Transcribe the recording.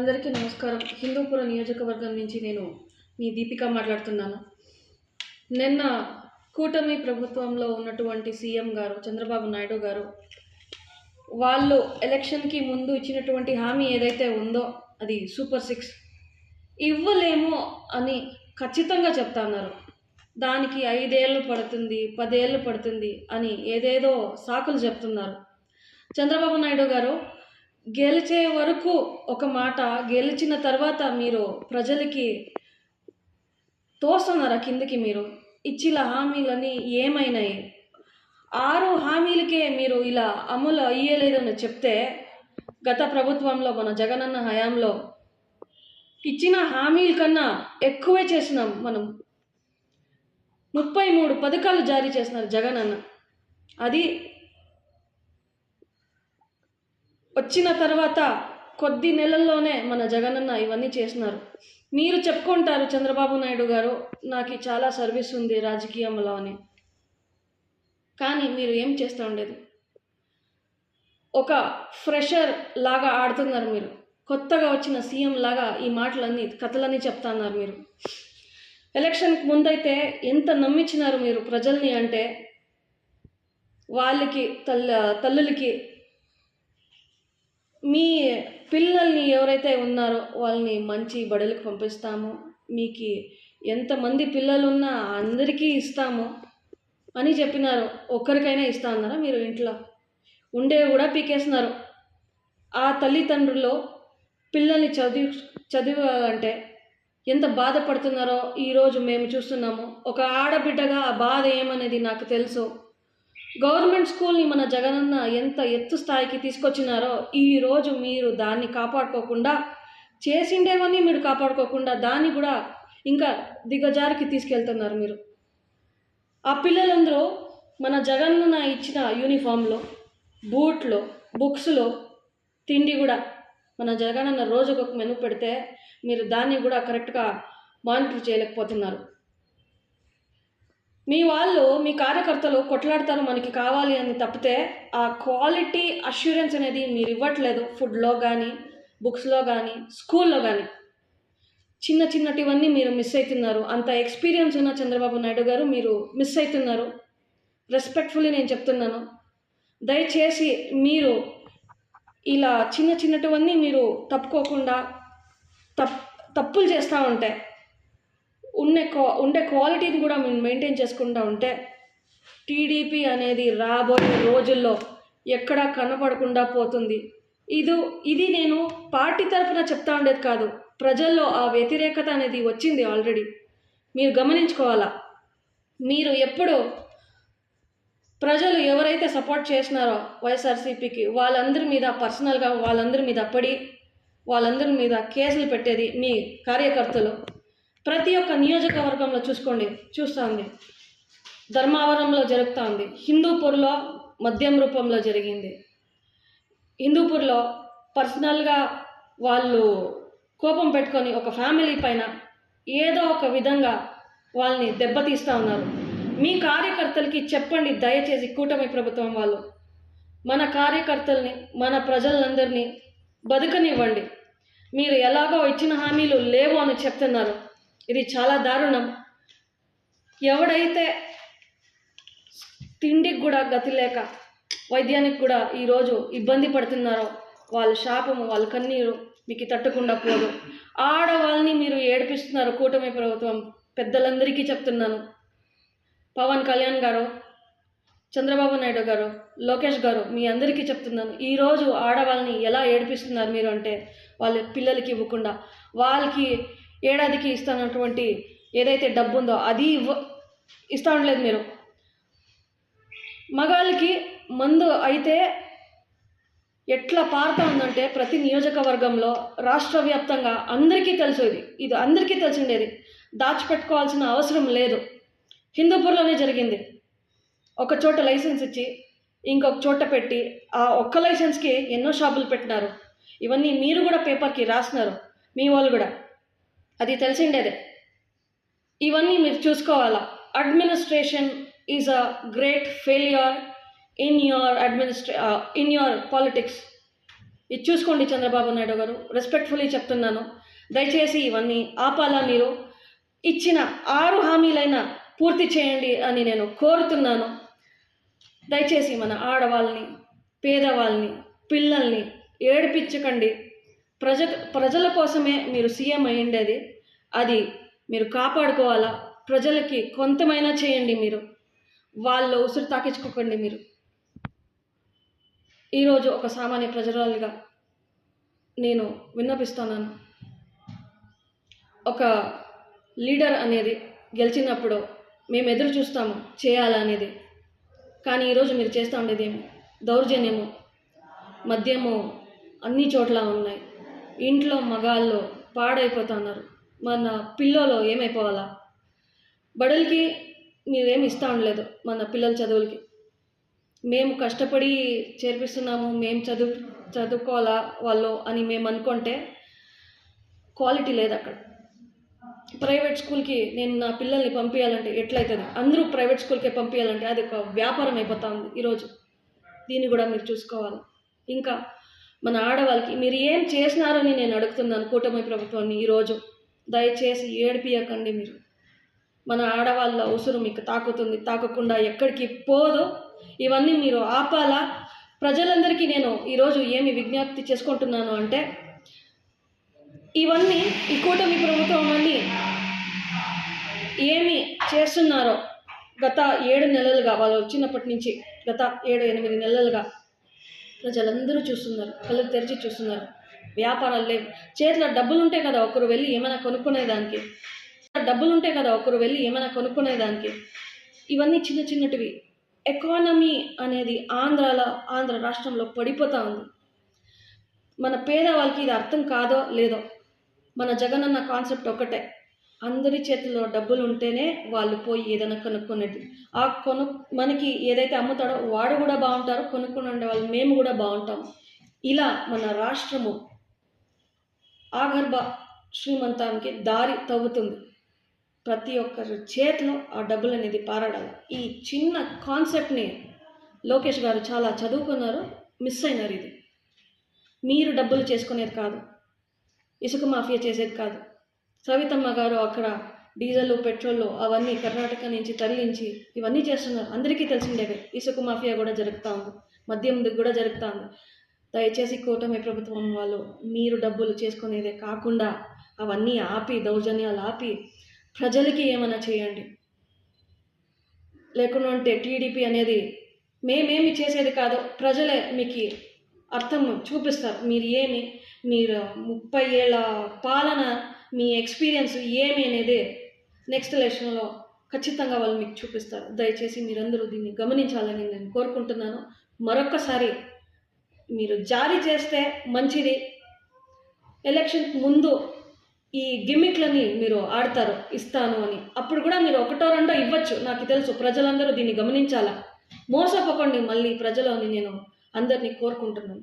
అందరికీ నమస్కారం. హిందూపురం నియోజకవర్గం నుంచి నేను మీ దీపిక మాట్లాడుతున్నాను. నిన్న కూటమి ప్రభుత్వంలో ఉన్నటువంటి సీఎం గారు చంద్రబాబు నాయుడు గారు వాళ్ళు ఎలక్షన్కి ముందు ఇచ్చినటువంటి హామీ ఏదైతే ఉందో అది సూపర్ సిక్స్. ఇవ్వలేము అని ఖచ్చితంగా చెప్తా ఉన్నారు దానికి ఐదేళ్ళు పడుతుంది పదేళ్ళు పడుతుంది అని ఏదేదో సాకులు చెప్తున్నారు. చంద్రబాబు నాయుడు గారు గెలిచే వరకు ఒక మాట గెలిచిన తర్వాత మీరు ప్రజలకి తోస్తున్నారా? కిందకి మీరు ఇచ్చిన హామీలని ఏమైనాయి? ఆరు హామీలకే మీరు ఇలా అమలు అయ్యలేదని చెప్తే గత ప్రభుత్వంలో మన జగనన్న హయాంలో ఇచ్చిన హామీల కన్నా ఎక్కువే చేసినాం మనం. ముప్పై మూడు పథకాలు జారీ చేసినారు జగన్ అన్న అది వచ్చిన తర్వాత కొద్ది నెలల్లోనే మన జగనన్న ఇవన్నీ చేసినారు. మీరు చెప్పుకుంటారు చంద్రబాబు నాయుడు గారు నాకు చాలా సర్వీస్ ఉంది రాజకీయంలో అని. కానీ మీరు ఏం చేస్తూ ఉండేది? ఒక ఫ్రెషర్ లాగా ఆడుతున్నారు మీరు. కొత్తగా వచ్చిన సీఎం లాగా ఈ మాటలన్నీ కథలన్నీ చెప్తున్నారు మీరు. ఎలక్షన్కి ముందైతే ఎంత నమ్మించినారు మీరు ప్రజల్ని అంటే వాళ్ళకి తల్ల తల్లులకి మీ పిల్లల్ని ఎవరైతే ఉన్నారో వాళ్ళని మంచి బడులకు పంపిస్తాము. మీకు ఎంతమంది పిల్లలు ఉన్నా అందరికీ ఇస్తాము అని చెప్పినారు. ఒక్కరికైనా ఇస్తా అన్నారా మీరు ఇంట్లో? ఉండేవి కూడా పీకేస్తున్నారు. ఆ తల్లిదండ్రులు పిల్లల్ని చదివి చదివాలంటే ఎంత బాధపడుతున్నారో ఈరోజు మేము చూస్తున్నాము. ఒక ఆడబిడ్డగా ఆ బాధ ఏమనేది నాకు తెలుసు. గవర్నమెంట్ స్కూల్ని మన జగనన్న ఎంత ఎత్తు స్థాయికి తీసుకొచ్చినారో ఈరోజు మీరు దాన్ని కాపాడుకోకుండా చేసిండేవన్నీ మీరు కాపాడుకోకుండా దాన్ని కూడా ఇంకా దిగజారికి తీసుకెళ్తున్నారు మీరు. ఆ పిల్లలందరూ మన జగన్న ఇచ్చిన యూనిఫామ్లో బూట్లో బుక్స్లో తిండి కూడా మన జగనన్న రోజుకు ఒక మెను పెడితే మీరు దాన్ని కూడా కరెక్ట్గా మానిటర్ చేయలేకపోతున్నారు. మీ వాళ్ళు మీ కార్యకర్తలు కొట్లాడతారు మనకి కావాలి అని తప్పితే ఆ క్వాలిటీ అష్యూరెన్స్ అనేది మీరు ఇవ్వట్లేదు ఫుడ్లో కానీ బుక్స్లో కానీ స్కూల్లో కానీ చిన్న చిన్నటివన్నీ మీరు మిస్ అవుతున్నారు అంత ఎక్స్పీరియన్స్ ఉన్న చంద్రబాబు నాయుడు గారు మీరు మిస్ అవుతున్నారు రెస్పెక్ట్ఫుల్లీ నేను చెప్తున్నాను. దయచేసి మీరు ఇలా చిన్న చిన్నటివన్నీ మీరు తప్పుకోకుండా తప్ తప్పులు చేస్తూ ఉంటే ఉండే క్వా ఉండే క్వాలిటీని కూడా మేము మెయింటైన్ చేసుకుంటూ ఉంటే టీడీపీ అనేది రాబోయే రోజుల్లో ఎక్కడా కనపడకుండా పోతుంది. ఇది ఇది నేను పార్టీ తరఫున చెప్తా ఉండేది కాదు. ప్రజల్లో ఆ వ్యతిరేకత అనేది వచ్చింది ఆల్రెడీ మీరు గమనించుకోవాలా? మీరు ఎప్పుడు ప్రజలు ఎవరైతే సపోర్ట్ చేసినారో వైఎస్ఆర్సీపీకి వాళ్ళందరి మీద పర్సనల్గా వాళ్ళందరి మీద పడి వాళ్ళందరి మీద కేసులు పెట్టేది మీ కార్యకర్తలు. ప్రతి ఒక్క నియోజకవర్గంలో చూసుకోండి చూస్తుంది. ధర్మావరంలో జరుగుతూ ఉంది హిందూపూర్లో మద్యం రూపంలో జరిగింది. హిందూపూర్లో పర్సనల్గా వాళ్ళు కోపం పెట్టుకొని ఒక ఫ్యామిలీ పైన ఏదో ఒక విధంగా వాళ్ళని దెబ్బతీస్తూ ఉన్నారు. మీ కార్యకర్తలకి చెప్పండి దయచేసి కూటమి ప్రభుత్వం వాళ్ళు. మన కార్యకర్తల్ని మన ప్రజలందరినీ బతుకనివ్వండి. మీరు ఎలాగో ఇచ్చిన హామీలు లేవు అని చెప్తున్నారు. ఇది చాలా దారుణం. ఎవడైతే తిండికి కూడా గతి లేక వైద్యానికి కూడా ఈరోజు ఇబ్బంది పడుతున్నారో వాళ్ళ శాపము వాళ్ళ కన్నీరు మీకు తట్టకుండా పోదు. ఆడవాళ్ళని మీరు ఏడిపిస్తున్నారు కూటమి ప్రభుత్వం. పెద్దలందరికీ చెప్తున్నాను. పవన్ కళ్యాణ్ గారు చంద్రబాబు నాయుడు గారు లోకేష్ గారు మీ అందరికీ చెప్తున్నాను. ఈరోజు ఆడవాళ్ళని ఎలా ఏడిపిస్తున్నారు మీరు అంటే వాళ్ళ పిల్లలకి ఇవ్వకుండా వాళ్ళకి ఏడాదికి ఇస్తున్నటువంటి ఏదైతే డబ్బు ఉందో అది ఇవ్వ ఇస్తూ ఉండలేదు మీరు. మగాళ్ళకి మందు అయితే ఎట్లా పారుతా ఉందంటే ప్రతి నియోజకవర్గంలో రాష్ట్ర వ్యాప్తంగా అందరికీ తెలుసు ఇది. ఇది అందరికీ తెలిసిండేది. దాచిపెట్టుకోవాల్సిన అవసరం లేదు. హిందూపూర్లోనే జరిగింది. ఒక చోట లైసెన్స్ ఇచ్చి ఇంకొక చోట పెట్టి ఆ ఒక్క లైసెన్స్కి ఎన్నో షాపులు పెట్టినారు. ఇవన్నీ మీరు కూడా పేపర్కి రాసినారు. మీ వాళ్ళు కూడా. అది తెలిసిండేదే ఇవన్నీ మీరు చూసుకోవాలా? Administration is a great failure in your administration in your politics ఇది చూసుకోండి చంద్రబాబు నాయుడు గారు. రెస్పెక్ట్ఫుల్లీ చెప్తున్నాను. దయచేసి ఇవన్నీ ఆపాలా మీరు? ఇచ్చిన ఆరు హామీలైనా పూర్తి చేయండి అని నేను కోరుతున్నాను. దయచేసి మన ఆడవాళ్ళని పేదవాళ్ళని పిల్లల్ని ఏడిపించకండి. ప్రజ ప్రజల కోసమే మీరు సీఎం అయ్యిండేది. అది మీరు కాపాడుకోవాలా? ప్రజలకి కొంతమైనా చేయండి మీరు. వాళ్ళ ఉసురు తాకించుకోకండి మీరు. ఈరోజు ఒక సామాన్య ప్రజరాలుగా నేను విన్నపిస్తున్నాను. ఒక లీడర్ అనేది గెలిచినప్పుడు మేము ఎదురు చూస్తాము చేయాలనేది కానీ ఈరోజు మీరు చేస్తూ ఉండేది ఏమి? దౌర్జన్యము. మద్యము అన్ని చోట్ల ఉన్నాయి. ఇంట్లో మగాళ్ళు పాడైపోతున్నారు. మన పిల్లలో ఏమైపోవాలా? బడులకి మీరేమి ఇస్తూ ఉండలేదు మన పిల్లల చదువులకి. మేము కష్టపడి చేర్పిస్తున్నాము మేము చదువు చదువుకోవాలా వాళ్ళు అని మేము అనుకుంటే క్వాలిటీ లేదు అక్కడ. ప్రైవేట్ స్కూల్కి నేను నా పిల్లల్ని పంపించాలంటే ఎట్లయితుంది? అందరూ ప్రైవేట్ స్కూల్కే పంపించాలంటే అది ఒక వ్యాపారం అయిపోతా ఉంది ఈరోజు. దీన్ని కూడా మీరు చూసుకోవాలి. ఇంకా మన ఆడవాళ్ళకి మీరు ఏం చేసినారని నేను అడుగుతున్నాను కూటమి ప్రభుత్వాన్ని ఈరోజు. దయచేసి ఏడిపియకండి మీరు. మన ఆడవాళ్ళ ఉసురు మీకు తాకుతుంది తాకకుండా ఎక్కడికి పోదు. ఇవన్నీ మీరు ఆపాలా? ప్రజలందరికీ నేను ఈరోజు ఏమి విజ్ఞప్తి చేసుకుంటున్నాను అంటే ఇవన్నీ ఈ కూటమి ప్రభుత్వం అన్నీ ఏమి చేస్తున్నారో గత ఏడు నెలలుగా వాళ్ళు వచ్చినప్పటి నుంచి గత ఏడు ఎనిమిది నెలలుగా ప్రజలందరూ చూస్తున్నారు కళ్ళు తెరిచి చూస్తున్నారు. వ్యాపారాలు లేవు. చేతిలో డబ్బులు ఉంటే కదా ఒకరు వెళ్ళి ఏమైనా కొనుక్కునేదానికి? డబ్బులు ఉంటే కదా ఒకరు వెళ్ళి ఏమైనా కొనుక్కునేదానికి? ఇవన్నీ చిన్న చిన్నటివి. ఎకానమీ అనేది ఆంధ్రాలో ఆంధ్ర రాష్ట్రంలో పడిపోతూ ఉంది. మన పేదవాళ్ళకి ఇది అర్థం కాదో లేదో మన జగనన్న కాన్సెప్ట్ ఒకటే. అందరి చేతిలో డబ్బులు ఉంటేనే వాళ్ళు పోయి ఏదైనా కొనుక్కునేది. ఆ కొను మనకి ఏదైతే అమ్ముతాడో వాడు కూడా బాగుంటారో కొనుక్కుని ఉండే వాళ్ళు మేము కూడా బాగుంటాం. ఇలా మన రాష్ట్రము ఆగర్భ శ్రీమంతానికి దారి తవ్వుతుంది. ప్రతి ఒక్కరి చేతిలో ఆ డబ్బులు అనేది పారడాలి. ఈ చిన్న కాన్సెప్ట్ని లోకేష్ గారు చాలా చదువుకున్నారు మిస్ అయినారు ఇది. మీరు డబ్బులు చేసుకునేది కాదు ఇసుక మాఫియా చేసేది కాదు. సవితమ్మ గారు అక్కడ డీజిల్ పెట్రోల్ అవన్నీ కర్ణాటక నుంచి తరలించి ఇవన్నీ చేస్తున్నారు. అందరికీ తెలిసిండేవే ఇసుక మాఫియా కూడా జరుగుతూ ఉంది మద్యం కూడా జరుగుతూ ఉంది. దయచేసి కూటమి ప్రభుత్వం వాళ్ళు మీరు డబ్బులు చేసుకునేదే కాకుండా అవన్నీ ఆపి దౌర్జన్యాలు ఆపి ప్రజలకి ఏమైనా చేయండి. లేకుండా ఉంటే టీడీపీ అనేది మేమేమి చేసేది కాదు. ప్రజలే మీకు అర్థం చూపిస్తారు. మీరు ఏమి మీరు ముప్పై ఏళ్ళ పాలన మీ ఎక్స్పీరియన్స్ ఏమి అనేది నెక్స్ట్ ఎలక్షన్లో ఖచ్చితంగా వాళ్ళు మీకు చూపిస్తారు. దయచేసి మీరందరూ దీన్ని గమనించాలని నేను కోరుకుంటున్నాను. మరొక్కసారి మీరు జారీ చేస్తే మంచిది. ఎలక్షన్కి ముందు ఈ గిమ్మిక్లని మీరు ఆడతారు ఇస్తాను అని. అప్పుడు కూడా మీరు ఒకటో రెండో ఇవ్వచ్చు. నాకు తెలుసు ప్రజలందరూ దీన్ని గమనించాలా? మోసపోకండి మళ్ళీ ప్రజలని నేను అందరినీ కోరుకుంటున్నాను.